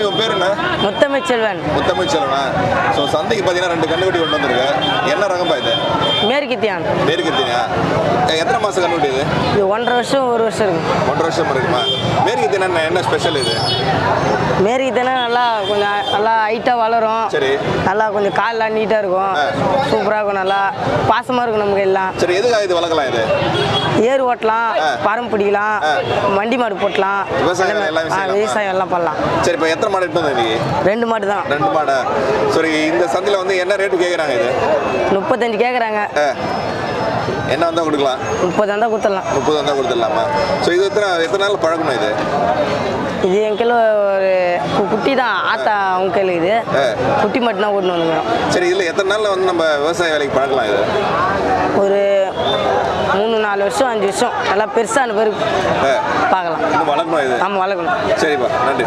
தம்பி உன் பேர் என்ன? முத்தமிழ் செல்வன் முத்தமிழ் செல்வனா ஸோ சந்தைக்கு பார்த்தீங்கன்னா ரெண்டு கண்டுபிடி கொண்டு வந்திருக்கு. என்ன ரகம்பா இது? மேற்கித்தியான். மேற்கத்தினா எத்தனை மாதம் கண்டுபிடி இது? இது ஒன்றரை வருஷம் ஒரு வருஷம் இருக்கு. ஒன்றரை வருஷம் இருக்குமா? மேற்கத்தினா என்ன என்ன ஸ்பெஷல் இது? மேற்கித்தினா நல்லா கொஞ்சம் நல்லா ஹைட்டாக வளரும். சரி. நல்லா கொஞ்சம் கால்லாம் நீட்டாக இருக்கும். சூப்பராக இருக்கும் நல்லா பாசமாக இருக்கும் நமக்கு எல்லாம். சரி எதுக்காக இது வளர்க்கலாம் இது? ஏர் ஓட்டலாம் பரம் பிடிக்கலாம் வண்டி மாடு போட்டலாம். விவசாயம் எல்லாமே பண்ணலாம். சரி இப்போ எத்தனை மாடு எடுத்து ரெண்டு மாடு தான். ரெண்டு மாடா? சரி இந்த சந்தையில் வந்து என்ன ரேட்டு கேட்குறாங்க இது? முப்பத்தஞ்சு கேட்குறாங்க. என்ன வந்தால் கொடுக்கலாம்? முப்பது வந்தால் கொடுத்துடலாம். முப்பது வந்தால் கொடுத்துடலாமா? ஸோ இது எத்தனை எத்தனை நாள் பழக்கணும் இது? இது என் கையில் ஒரு குட்டி தான். ஆத்தா அவங்க கையில் இது. குட்டி மட்டும்தான் ஓட்டுன்னு வந்துக்கிறோம். சரி இதில் எத்தனை நாளில் வந்து நம்ம விவசாய வேலைக்கு பழக்கலாம் இது? ஒரு வருஷம் அஞ்சு வருஷம். நல்லா பெருசான பிறகு. பார்க்கலாம். வளர்க்கணும் இது. ஆமாம் வளர்க்கணும் சரிப்பா நன்றி.